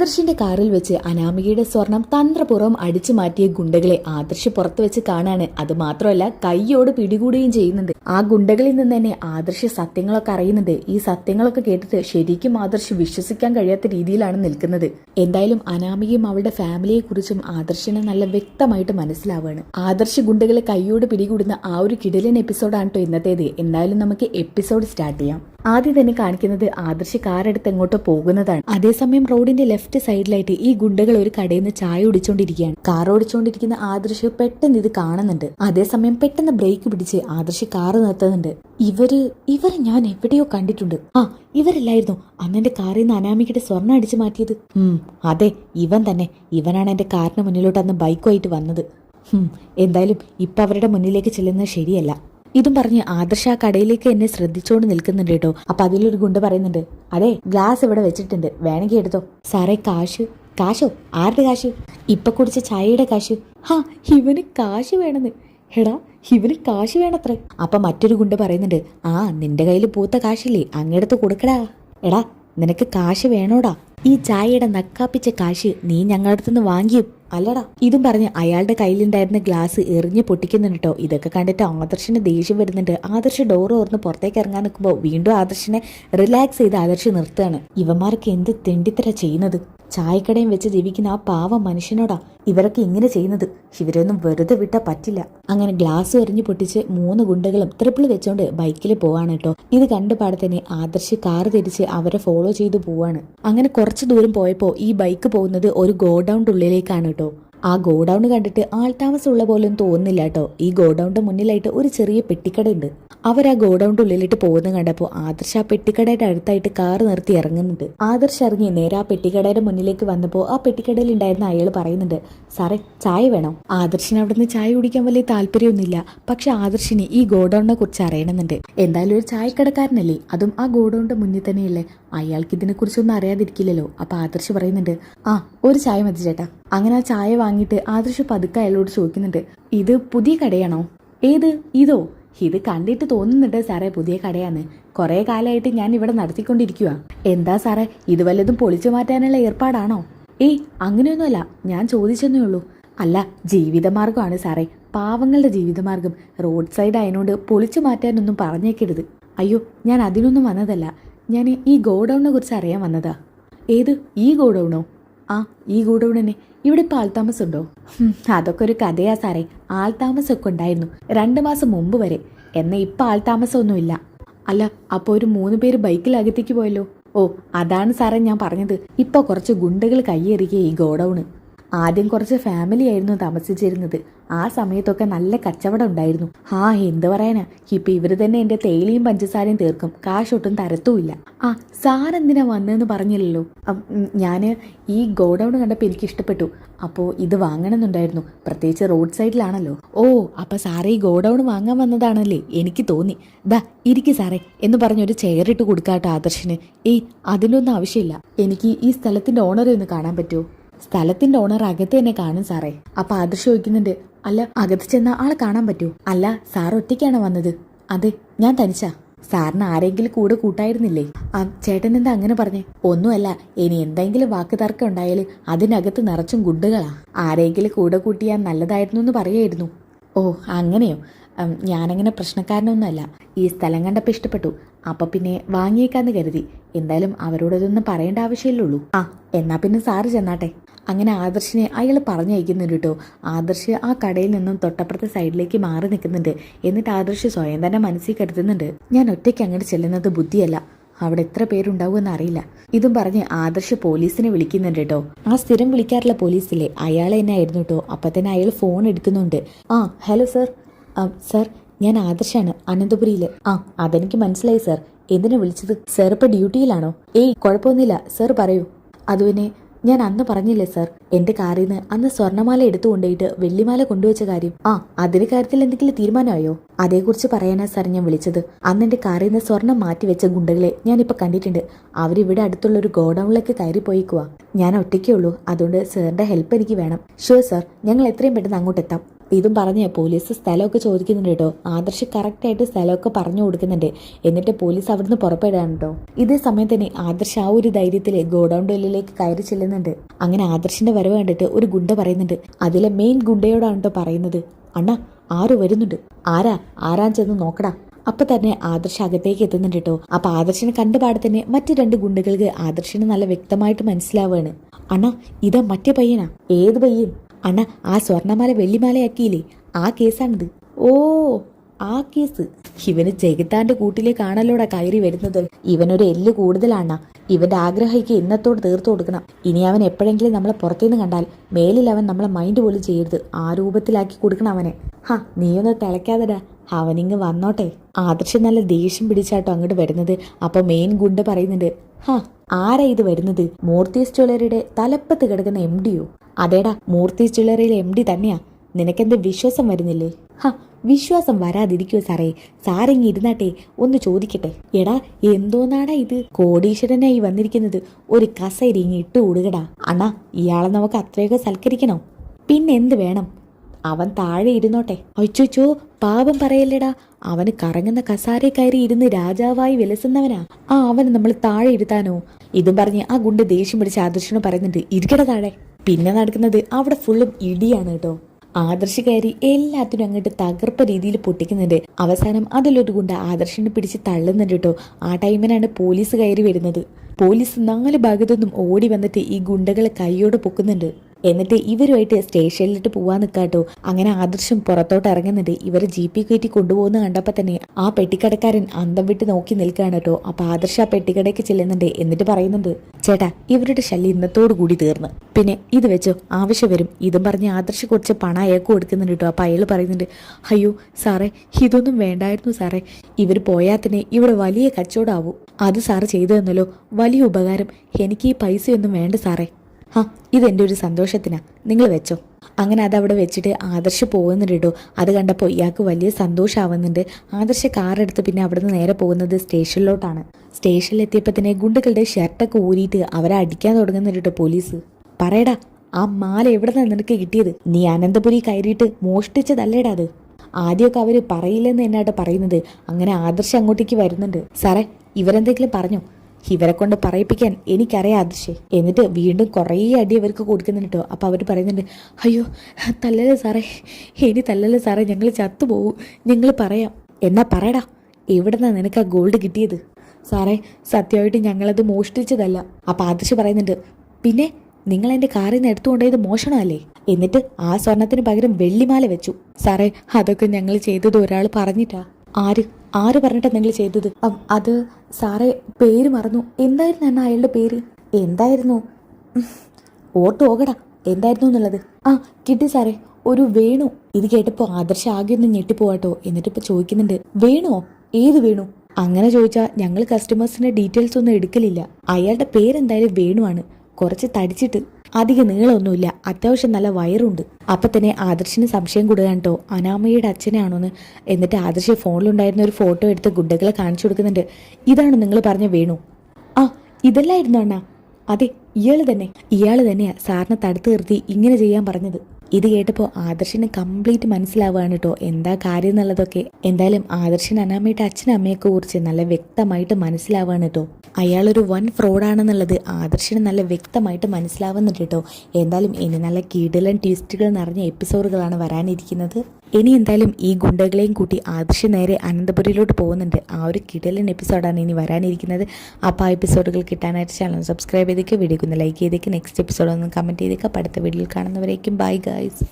ആദർശിന്റെ കാറിൽ വെച്ച് അനാമികയുടെ സ്വർണം തന്ത്രപൂർവം അടിച്ചു മാറ്റിയ ഗുണ്ടകളെ ആദർശ് പുറത്തു വെച്ച് കാണാണ്. അത് മാത്രമല്ല കൈയോട് പിടികൂടുകയും ചെയ്യുന്നുണ്ട്. ആ ഗുണ്ടകളിൽ നിന്ന് തന്നെ ആദർശ് സത്യങ്ങളൊക്കെ അറിയുന്നുണ്ട്. ഈ സത്യങ്ങളൊക്കെ കേട്ടിട്ട് ശരിക്കും ആദർശ് വിശ്വസിക്കാൻ കഴിയാത്ത രീതിയിലാണ് നിൽക്കുന്നത്. എന്തായാലും അനാമികയും അവളുടെ ഫാമിലിയെ കുറിച്ചും ആദർശിനെ നല്ല വ്യക്തമായിട്ട് മനസ്സിലാവുകയാണ് ആദർശ് ഗുണ്ടകളെ കൈയോട് പിടികൂടുന്ന ആ ഒരു കിടലൻ എപ്പിസോഡാണ് കേട്ടോ ഇന്നത്തേത്. എന്തായാലും നമുക്ക് എപ്പിസോഡ് സ്റ്റാർട്ട് ചെയ്യാം. ആദ്യം തന്നെ കാണിക്കുന്നത് ആദർശ് കാർ എടുത്ത് എങ്ങോട്ടോ പോകുന്നതാണ്. അതേസമയം റോഡിന്റെ ലെഫ്റ്റ് സൈഡിലായിട്ട് ഈ ഗുണ്ടകൾ ഒരു കടയിൽ നിന്ന് ചായ ഓടിച്ചോണ്ടിരിക്കുകയാണ് കാർ ഓടിച്ചോണ്ടിരിക്കുന്ന ആദർശ് പെട്ടെന്ന് ഇത് കാണുന്നുണ്ട്. അതേസമയം പെട്ടെന്ന് ബ്രേക്ക് പിടിച്ച് ആദർശ് കാർ നിർത്തുന്നുണ്ട്. ഇവർ ഇവരെ ഞാൻ എവിടെയോ കണ്ടിട്ടുണ്ട്. ആ ഇവരല്ലായിരുന്നു? അന്ന് എന്റെ കാറിൽ നിന്ന് അനാമികയുടെ സ്വർണം അടിച്ചു മാറ്റിയത്. ഉം അതെ ഇവൻ തന്നെ. ഇവനാണ് എന്റെ കാറിന് മുന്നിലോട്ട് അന്ന് ബൈക്കുമായിട്ട് വന്നത്. എന്തായാലും ഇപ്പൊ അവരുടെ മുന്നിലേക്ക് ചെല്ലുന്നത് ശരിയല്ല. ഇതും പറഞ്ഞ് ആദർശ ആ കടയിലേക്ക് എന്നെ ശ്രദ്ധിച്ചോണ്ട് നിൽക്കുന്നുണ്ട് കേട്ടോ. അപ്പൊ അതിലൊരു ഗുണ്ട് പറയുന്നുണ്ട്. അതെ ഗ്ലാസ് ഇവിടെ വെച്ചിട്ടുണ്ട്. വേണമെങ്കിൽ എടുത്തോ. സാറേ കാശ്. കാശോ? ആരുടെ കാശ്? ഇപ്പൊ കുടിച്ച ചായയുടെ കാശ്. ഹാ ഇവന് കാശ് വേണമെന്ന്. എടാ ഇവന് കാശ് വേണത്രേ. അപ്പൊ മറ്റൊരു ഗുണ്ട് പറയുന്നുണ്ട്. ആ നിന്റെ കയ്യിൽ പൂത്ത കാശില്ലേ? അങ്ങെടുത്ത് കൊടുക്കടാ. എടാ നിനക്ക് കാശ് വേണോടാ. ഈ ചായയുടെ നക്കാപ്പിച്ച കാശ് നീ ഞങ്ങളുടെ അടുത്തുനിന്ന് വാങ്ങിയും? അല്ലടാ ഇതും പറഞ്ഞ് അയാളുടെ കയ്യിലുണ്ടായിരുന്ന ഗ്ലാസ് എറിഞ്ഞ് പൊട്ടിക്കുന്നുണ്ട് കേട്ടോ ഇതൊക്കെ കണ്ടിട്ട് ആദർശിന് ദേഷ്യം വരുന്നുണ്ട്. ആദർശ് ഡോർ ഓർന്ന് പുറത്തേക്ക് ഇറങ്ങാൻ നിൽക്കുമ്പോൾ വീണ്ടും ആദർശനെ റിലാക്സ് ചെയ്ത് ആദർശ് നിർത്തുകയാണ്. ഇവന്മാർക്ക് എന്ത് തെണ്ടിത്തര ചെയ്യുന്നത്? ചായക്കടയും വെച്ച് ജീവിക്കുന്ന ആ പാവ മനുഷ്യനോടാ ഇവരൊക്കെ ഇങ്ങനെ ചെയ്യുന്നത്. ഇവരൊന്നും വെറുതെ വിട്ടാൽ പറ്റില്ല. അങ്ങനെ ഗ്ലാസ് എറിഞ്ഞു പൊട്ടിച്ച് മൂന്ന് ഗുണ്ടകളും ട്രിപ്പിൾ വെച്ചോണ്ട് ബൈക്കിൽ പോവാണ് കേട്ടോ. ഇത് കണ്ടു പാടെ തന്നെ ആദർശ് കാർ തിരിച്ച് അവരെ ഫോളോ ചെയ്തു പോവാണ്. അങ്ങനെ കുറച്ച് ദൂരം പോയപ്പോൾ ഈ ബൈക്ക് പോകുന്നത് ഒരു ഗോഡൌണിന്റെ ഉള്ളിലേക്കാണ് കേട്ടോ. ആ ഗോഡൌൺ കണ്ടിട്ട് ആൾതാമസമുള്ള പോലും തോന്നുന്നില്ല കേട്ടോ. ഈ ഗോഡൌണിന്റെ മുന്നിലായിട്ട് ഒരു ചെറിയ പെട്ടിക്കടയുണ്ട്. അവർ ആ ഗോഡൌണിന്റെ ഉള്ളിലിട്ട് പോകുന്നത് കണ്ടപ്പോൾ ആദർശ് ആ പെട്ടിക്കടയുടെ അടുത്തായിട്ട് കാർ നിർത്തി ഇറങ്ങുന്നുണ്ട്. ആദർശ് ഇറങ്ങി നേരെ ആ പെട്ടിക്കടയുടെ മുന്നിലേക്ക് വന്നപ്പോൾ ആ പെട്ടിക്കടയിൽ ഉണ്ടായിരുന്ന അയാൾ പറയുന്നുണ്ട് സാറേ ചായ വേണോ? ആദർശിന് അവിടുന്ന് ചായ കുടിക്കാൻ വലിയ താല്പര്യമൊന്നുമില്ല. പക്ഷെ ആദർശിന് ഈ ഗോഡൌണിനെ കുറിച്ച് അറിയണമെന്നുണ്ട്. എന്തായാലും ഒരു ചായക്കടക്കാരനല്ലേ? അതും ആ ഗോഡൌണിന്റെ മുന്നിൽ തന്നെയല്ലേ? അയാൾക്ക് ഇതിനെ കുറിച്ചൊന്നും അറിയാതിരിക്കില്ലല്ലോ. അപ്പൊ ആദർശ് പറയുന്നുണ്ട് ആ ഒരു ചായ മതി ചേട്ടാ. അങ്ങനെ ആ ചായ വാങ്ങിയിട്ട് ആദർശ് പതുക്കെ അയാളോട് ചോദിക്കുന്നുണ്ട് ഇത് പുതിയ കടയാണോ? ഏത്? ഇതോ? ഇത് കണ്ടിട്ട് തോന്നുന്നുണ്ട് സാറേ പുതിയ കടയാണ് കുറേ കാലമായിട്ട് ഞാൻ ഇവിടെ നടത്തിക്കൊണ്ടിരിക്കുക എന്താ സാറേ ഇത് വല്ലതും പൊളിച്ചു മാറ്റാനുള്ള ഏർപ്പാടാണോ? ഏയ് അങ്ങനെയൊന്നുമല്ല. ഞാൻ ചോദിച്ചെന്നേ ഉള്ളൂ. അല്ല ജീവിതമാർഗമാണ് സാറേ. പാവങ്ങളുടെ ജീവിതമാർഗം റോഡ് സൈഡ് ആയതുകൊണ്ട് പൊളിച്ചു മാറ്റാനൊന്നും പറഞ്ഞേക്കരുത്. അയ്യോ ഞാൻ അതിനൊന്നും വന്നതല്ല. ഞാൻ ഈ ഗോഡൌണിനെ കുറിച്ച് അറിയാൻ വന്നതാ. ഏത് ഈ ഗോഡൌണോ? ആ ഈ ഗൂഡൗണിനെ ഇവിടെ ഇപ്പോൾ ആൾതാമസമുണ്ടോ? അതൊക്കെ ഒരു കഥയാ സാറേ. ആൾതാമസമൊക്കെ ഉണ്ടായിരുന്നു രണ്ട് മാസം മുമ്പ് വരെ. എന്നാൽ ഒന്നും ഇല്ല അല്ല അപ്പോൾ ഒരു മൂന്ന് പേര് ബൈക്കിൽ അകത്തേക്ക് പോയല്ലോ? ഓ അതാണ് സാറേ ഞാൻ പറഞ്ഞത്. ഇപ്പോൾ കുറച്ച് ഗുണ്ടകൾ കയ്യേറിയ ഈ ഗോഡൌണ് ആദ്യം കുറച്ച് ഫാമിലി ആയിരുന്നു താമസിച്ചിരുന്നത്. ആ സമയത്തൊക്കെ നല്ല കച്ചവടം ഉണ്ടായിരുന്നു ആ എന്ത് പറയാനാ? ഇപ്പൊ ഇവർ തന്നെ എന്റെ തേയിലയും പഞ്ചസാരയും തീർക്കും. കാശൊട്ടും തരത്തുമില്ല. ആ സാർ എന്തിനാ വന്നതെന്ന് പറഞ്ഞില്ലല്ലോ? ഞാൻ ഈ ഗോഡൗൺ കണ്ടപ്പോൾ എനിക്ക് ഇഷ്ടപ്പെട്ടു അപ്പോൾ ഇത് വാങ്ങണമെന്നുണ്ടായിരുന്നു. പ്രത്യേകിച്ച് റോഡ് സൈഡിലാണല്ലോ. ഓ അപ്പൊ സാറേ ഈ ഗോഡൗൺ വാങ്ങാൻ വന്നതാണല്ലേ? എനിക്ക് തോന്നി. ദാ ഇരിക്കു സാറേ. എന്ന് പറഞ്ഞൊരു ചെയറിട്ട് കൊടുക്കാട്ടോ ആദർശിന്. ഏയ് അതിനൊന്നും ആവശ്യമില്ല. എനിക്ക് ഈ സ്ഥലത്തിന്റെ ഓണറെ ഒന്ന് കാണാൻ പറ്റുമോ സ്ഥലത്തിന്റെ ഓണർ അകത്ത് തന്നെ കാണും സാറേ. അപ്പൊ ആദർശ് ചോദിക്കുന്നുണ്ട്. അല്ല അകത്ത് ചെന്ന ആളെ കാണാൻ പറ്റുമോ അല്ല സാർ ഒറ്റയ്ക്കാണ് വന്നത്? അതെ ഞാൻ തനിച്ചാ. സാറിന് ആരെങ്കിലും കൂടെ കൂട്ടായിരുന്നില്ലേ? ആ ചേട്ടൻ എന്താ അങ്ങനെ പറഞ്ഞേ? ഒന്നുമല്ല ഇനി എന്തെങ്കിലും വാക്ക് തർക്കം ഉണ്ടായാൽ അതിനകത്ത് നിറച്ചും ഗുണ്ടുകളാ. ആരെങ്കിലും കൂടെ കൂട്ടിയാൽ നല്ലതായിരുന്നു എന്ന് പറയായിരുന്നു. ഓ അങ്ങനെയോ? ഞാനങ്ങനെ പ്രശ്നക്കാരനൊന്നുമല്ല. ഈ സ്ഥലം കണ്ടപ്പോൾ ഇഷ്ടപ്പെട്ടു. അപ്പൊ പിന്നെ വാങ്ങിയേക്കാന്ന് കരുതി. എന്തായാലും അവരോടതൊന്നും പറയേണ്ട ആവശ്യമില്ലുള്ളൂ ആ എന്നാ പിന്നെ സാറ് ചെന്നാട്ടെ. അങ്ങനെ ആദർശിനെ അയാൾ പറഞ്ഞയക്കുന്നുണ്ട് കേട്ടോ ആദർശ് ആ കടയിൽ നിന്നും തൊട്ടപ്പുറത്തെ സൈഡിലേക്ക് മാറി നിൽക്കുന്നുണ്ട്. എന്നിട്ട് ആദർശ് സ്വയം തന്നെ മനസ്സിൽ കരുതുന്നുണ്ട്. ഞാൻ ഒറ്റയ്ക്ക് അങ്ങോട്ട് ചെല്ലുന്നത് ബുദ്ധിയല്ല. അവിടെ എത്ര പേരുണ്ടാവുമെന്ന് അറിയില്ല. ഇതും പറഞ്ഞ് ആദർശ് പോലീസിനെ വിളിക്കുന്നുണ്ട് കേട്ടോ ആ സ്ഥിരം വിളിക്കാറുള്ള പോലീസിലെ അയാൾ തന്നെ ആയിരുന്നു കേട്ടോ അപ്പൊ തന്നെ അയാൾ ഫോൺ എടുക്കുന്നുണ്ട്. ആ ഹലോ സർ. സർ ഞാൻ ആദർശാണ്. അനന്തപുരിയിൽ ആ അതെനിക്ക് മനസ്സിലായി സർ. എന്തിനാ വിളിച്ചത്? സർ ഇപ്പൊ ഡ്യൂട്ടിയിലാണോ? ഏയ് കുഴപ്പമൊന്നുമില്ല. സർ പറയൂ. അത് പിന്നെ ഞാൻ അന്ന് പറഞ്ഞില്ലേ സർ എന്റെ കാറിൽ നിന്ന് അന്ന് സ്വർണമാല എടുത്തു കൊണ്ടുപോയിട്ട് വെള്ളിമാല കൊണ്ടുവച്ച കാര്യം. ആ അതിന്റെ കാര്യത്തിൽ എന്തെങ്കിലും തീരുമാനമായോ? അതേക്കുറിച്ച് പറയാനാ സാർ ഞാൻ വിളിച്ചത്. അന്ന് എന്റെ കാറിൽ നിന്ന് സ്വർണം മാറ്റി വെച്ച ഗുണ്ടകളെ ഞാനിപ്പോ കണ്ടിട്ടുണ്ട്. അവരിവിടെ അടുത്തുള്ള ഒരു ഗോഡൌണിലേക്ക് കയറി പോയിക്കുവാ. ഞാൻ ഒറ്റയ്ക്കേ ഉള്ളൂ. അതുകൊണ്ട് സാറിന്റെ ഹെൽപ്പ് എനിക്ക് വേണം. ഷുവർ സർ ഞങ്ങൾ എത്രയും പെട്ടെന്ന് അങ്ങോട്ട് എത്താം ഇതും പറഞ്ഞ പോലീസ് സ്ഥലമൊക്കെ ചോദിക്കുന്നുണ്ട് കേട്ടോ. ആദർശ് കറക്റ്റായിട്ട് സ്ഥലമൊക്കെ പറഞ്ഞു കൊടുക്കുന്നുണ്ട്. എന്നിട്ട് പോലീസ് അവിടുന്ന് പുറപ്പെടുകയാണ് കേട്ടോ. ഇതേ സമയം തന്നെ ആദർശ് ആ ഒരു ധൈര്യത്തിൽ ഗോഡൌൺ ഡെല്ലിലേക്ക് കയറി ചെല്ലുന്നുണ്ട്. അങ്ങനെ ആദർശിന്റെ വരവ് കണ്ടിട്ട് ഒരു ഗുണ്ട പറയുന്നുണ്ട്. അതിലെ മെയിൻ ഗുണ്ടയോടാണ് കേട്ടോ പറയുന്നത്. അണ്ണ ആറ് വരുന്നുണ്ട്? ആരാ? ആരാൻ ചെന്ന് നോക്കടാ. അപ്പൊ തന്നെ ആദർശ് അകത്തേക്ക് എത്തുന്നുണ്ട് കേട്ടോ. അപ്പൊ ആദർശിനെ കണ്ടുപാടെ തന്നെ മറ്റു രണ്ട് ഗുണ്ടകൾക്ക് ആദർശിനെ നല്ല വ്യക്തമായിട്ട് മനസ്സിലാവുകയാണ് അണ്ണ ഇതാ മറ്റേ പയ്യനാ. ഏത് പയ്യൻ? അണ്ണാ ആ സ്വർണമാല വെള്ളിമാലയാക്കിയില്ലേ? ആ കേസാണിത്. ഓ ആ കേസ്. ഇവന് ജഗത്താന്റെ കൂട്ടിലേക്കാണല്ലോടാ കയറി വരുന്നത്. ഇവനൊരു എല്ല് കൂടുതലാണ്. ഇവന്റെ ആഗ്രഹിക്ക് ഇന്നത്തോട് തീർത്തു കൊടുക്കണം. ഇനി അവൻ എപ്പോഴെങ്കിലും നമ്മളെ പുറത്തുനിന്ന് കണ്ടാൽ മേലിൽ അവൻ നമ്മളെ മൈൻഡ് പോലും ചെയ്യരുത്. ആ രൂപത്തിലാക്കി കൊടുക്കണം അവനെ. ഹാ നീയൊന്ന് തിളയ്ക്കാതെടാ. അവനിങ്ങ് വന്നോട്ടെ. ആദർശം നല്ല ദേഷ്യം പിടിച്ചാട്ടോ അങ്ങോട്ട് വരുന്നത്. അപ്പൊ മെയിൻ ഗുണ്ട് പറയുന്നുണ്ട് ഹാ ആരാ ഇത് വരുന്നത്? മൂർത്തി ജ്വല്ലറിയുടെ തലപ്പത്ത് കിടക്കുന്ന എം ഡിയോ അതേടാ മൂർത്തി ജ്വല്ലറിയിലെ എം ഡി തന്നെയാ. നിനക്കെന്ത് വിശ്വാസം വരുന്നില്ലേ? ഹാ വിശ്വാസം വരാതിരിക്കുമോ സാറേ? സാറിങ്ങി ഇരുന്നാട്ടെ ഒന്ന് ചോദിക്കട്ടെ. എടാ എന്തോന്നാടാ ഇത്? കോടീശ്വരനായി വന്നിരിക്കുന്നത്. ഒരു കസേര ഇങ്ങി ഇട്ട് കൂടുകടാ അണ്ണാ ഇയാളെ നമുക്ക് അത്രയൊക്കെ സൽക്കരിക്കണോ? പിന്നെ എന്ത് വേണം? അവൻ താഴെ ഇരുന്നോട്ടെ. അച്ചോച്ചോ പാപം പറയല്ലേടാ. അവന് കറങ്ങുന്ന കസാരെ കയറി ഇരുന്ന് രാജാവായി വിലസുന്നവനാ. ആ അവന് നമ്മൾ താഴെ ഇരുത്താനോ? ഇതും പറഞ്ഞ് ആ ഗുണ്ട് ദേഷ്യം പിടിച്ച് ആദർശനോ പറയുന്നുണ്ട് ഇരിക്കട താഴെ. പിന്നെ നടക്കുന്നത് അവിടെ ഫുള്ളും ഇടിയാണ് കേട്ടോ ആദർശ് കയറി എല്ലാത്തിനും അങ്ങോട്ട് തകർപ്പ രീതിയിൽ പൊട്ടിക്കുന്നുണ്ട്. അവസാനം അതിലൊരു കൊണ്ട് ആദർശിനെ പിടിച്ച് തള്ളുന്നുണ്ട് കേട്ടോ ആ ടൈമിനാണ് പോലീസ് കയറി വരുന്നത്. പോലീസ് നാല് ഭാഗത്തുനിന്നും ഓടി വന്നിട്ട് ഈ ഗുണ്ടകളെ കൈയോടെ പൊക്കുന്നുണ്ട്. എന്നിട്ട് ഇവരുമായിട്ട് സ്റ്റേഷനിലിട്ട് പോവാൻ നിൽക്കാട്ടോ അങ്ങനെ ആദർശം പുറത്തോട്ട് ഇറങ്ങുന്നുണ്ട്. ഇവരെ ജീപ്പിൽ കയറ്റി കൊണ്ടുപോകുന്ന കണ്ടപ്പോൾ തന്നെ ആ പെട്ടിക്കടക്കാരൻ അന്തം വിട്ട് നോക്കി നിൽക്കുകയാണ് കേട്ടോ അപ്പൊ ആദർശ ആ പെട്ടിക്കടയ്ക്ക് ചെല്ലുന്നുണ്ട്. എന്നിട്ട് പറയുന്നുണ്ട് ചേട്ടാ ഇവരുടെ ശല്യം ഇന്നത്തോടു കൂടി തീർന്ന്. പിന്നെ ഇത് വെച്ചോ ആവശ്യം വരും. ഇതും പറഞ്ഞ് ആദർശ് കുറച്ച് പണം അയാൾക്ക് കൊടുക്കുന്നുണ്ട് കേട്ടോ അപ്പൊ അയാൾ പറയുന്നുണ്ട് അയ്യോ സാറേ ഇതൊന്നും വേണ്ടായിരുന്നു സാറേ. ഇവർ പോയാൽ തന്നെ ഇവിടെ വലിയ കച്ചവടമാവും. അത് സാറ് ചെയ്തു തന്നല്ലോ വലിയ ഉപകാരം. എനിക്ക് ഈ പൈസയൊന്നും വേണ്ട സാറേ. ആ ഇതെന്റെ ഒരു സന്തോഷത്തിനാ. നിങ്ങൾ വെച്ചോ. അങ്ങനെ അതവിടെ വെച്ചിട്ട് ആദർശ് പോകുന്നുണ്ട് കേട്ടോ അത് കണ്ടപ്പോൾ ഇയാൾക്ക് വലിയ സന്തോഷമാവുന്നുണ്ട് ആദർശ് കാർ എടുത്ത് പിന്നെ അവിടുന്ന് നേരെ പോകുന്നത് സ്റ്റേഷനിലോട്ടാണ്. സ്റ്റേഷനിലെത്തിയപ്പോൾ തന്നെ ഗുണ്ടുകളുടെ ഷർട്ടൊക്കെ ഊരിയിട്ട് അവരെ അടിക്കാൻ തുടങ്ങുന്നുണ്ട് കേട്ടോ പോലീസ്. പറയടാ ആ മാല എവിടെ നിന്ന് നിനക്ക് കിട്ടിയത്? നീ അനന്തപുരി കയറിയിട്ട് മോഷ്ടിച്ചതല്ലേടാ അത്? ആദ്യമൊക്കെ അവർ പറയില്ലെന്ന് എന്നാട്ടോ പറയുന്നത്. അങ്ങനെ ആദർശ് അങ്ങോട്ടേക്ക് വരുന്നുണ്ട്. സാറേ ഇവരെന്തെങ്കിലും പറഞ്ഞോ? ഇവരെ കൊണ്ട് പറയിപ്പിക്കാൻ എനിക്കറിയാം അതിശേ എന്നിട്ട് വീണ്ടും കുറേ അടി അവർക്ക് കൊടുക്കുന്നുണ്ട് കേട്ടോ. അപ്പോൾ അവർ പറയുന്നുണ്ട് അയ്യോ തല്ലല്ല സാറേ. ഇനി തല്ലല്ല സാറേ. ഞങ്ങൾ ചത്തുപോകും ഞങ്ങൾ പറയാം. എന്നാ പറയടാ. എവിടെന്നാ നിനക്ക് ആ ഗോൾഡ് കിട്ടിയത്? സാറേ സത്യമായിട്ട് ഞങ്ങളത് മോഷ്ടിച്ചതല്ല. അപ്പോൾ ആദർശ് പറയുന്നുണ്ട് പിന്നെ നിങ്ങൾ എന്റെ കാറിൽ നിന്ന് എടുത്തുകൊണ്ടത് മോഷണമല്ലേ? എന്നിട്ട് ആ സ്വർണത്തിന് പകരം വെള്ളിമാല വെച്ചു. സാറേ അതൊക്കെ ഞങ്ങൾ ചെയ്തത് ഒരാൾ പറഞ്ഞിട്ടാ. ആര്? ആര് പറഞ്ഞിട്ട് നിങ്ങൾ ചെയ്തത്? അത് സാറേ പേര് മറന്നു. എന്തായിരുന്നു എന്നാ അയാളുടെ പേര്? എന്തായിരുന്നു? ഓർത്ത് പോകടാ. എന്തായിരുന്നു എന്നുള്ളത്? ആ കിട്ടി സാറേ. ഒരു വേണു. ഇത് കേട്ടപ്പോ ആദർശ ആകെ ഒന്ന് ഞെട്ടിപ്പോവാട്ടോ. എന്നിട്ട് ഇപ്പൊ ചോദിക്കുന്നുണ്ട് വേണോ? ഏത് വേണു? അങ്ങനെ ചോദിച്ചാൽ ഞങ്ങൾ കസ്റ്റമേഴ്സിന്റെ ഡീറ്റെയിൽസ് ഒന്നും എടുക്കലില്ല. അയാളുടെ പേരെന്തായാലും വേണുവാണ്. കുറച്ച് തടിച്ചിട്ട് അധികം നീളമൊന്നുമില്ല. അത്യാവശ്യം നല്ല വയറുണ്ട്. അപ്പൊ തന്നെ ആദർശിന് സംശയം കൂടുകയാണ് കേട്ടോ അനാമയുടെ അച്ഛനാണോന്ന്. എന്നിട്ട് ആദർശ് ഫോണിലുണ്ടായിരുന്ന ഒരു ഫോട്ടോ എടുത്ത് ഗുണ്ടകളെ കാണിച്ചു കൊടുക്കുന്നുണ്ട്. ഇതാണ് നിങ്ങൾ പറഞ്ഞ വേണു. ആ ഇതല്ലായിരുന്നു അണ്ണാ. അതെ ഇയാൾ തന്നെ. ഇയാൾ തന്നെയാ സാറിനെ തടുത്തു നിർത്തി ഇങ്ങനെ ചെയ്യാൻ പറഞ്ഞത്. ഇത് കേട്ടപ്പോൾ ആദർശിന് കംപ്ലീറ്റ് മനസ്സിലാവുകയാണ് കേട്ടോ എന്താ കാര്യം എന്നുള്ളതൊക്കെ. എന്തായാലും ആദർശിന് അനാമയുടെ അച്ഛനും അമ്മയൊക്കെ കുറിച്ച് നല്ല വ്യക്തമായിട്ട് മനസ്സിലാവുകയാണ് കേട്ടോ അയാളൊരു വൻ ഫ്രോഡാണെന്നുള്ളത് ആദർശിന് നല്ല വ്യക്തമായിട്ട് മനസ്സിലാവുന്നുണ്ട് കേട്ടോ എന്തായാലും ഇനി നല്ല കീടലൻ ട്വിസ്റ്റുകൾ നിറഞ്ഞ എപ്പിസോഡുകളാണ് വരാനിരിക്കുന്നത്. ഇനി എന്തായാലും ഈ ഗുണ്ടകളെയും കൂട്ടി ആദർശ് നേരെ അനന്തപുരിയിലോട്ട് പോകുന്നുണ്ട്. ആ ഒരു കിടലൻ എപ്പിസോഡാണ് ഇനി വരാനിരിക്കുന്നത്. അപ്പോൾ ആ എപ്പിസോഡുകൾ കിട്ടാനായിട്ട് ചാനൽ സബ്സ്ക്രൈബ് ചെയ്തേക്ക് വീഡിയോക്ക് ലൈക്ക് ചെയ്തേക്ക് നെക്സ്റ്റ് എപ്പിസോഡ് ഒന്ന് കമന്റ് ചെയ്തേക്ക്. അടുത്ത വീഡിയോയിൽ കാണുന്നവരേക്കും ബൈ ഗൈസ്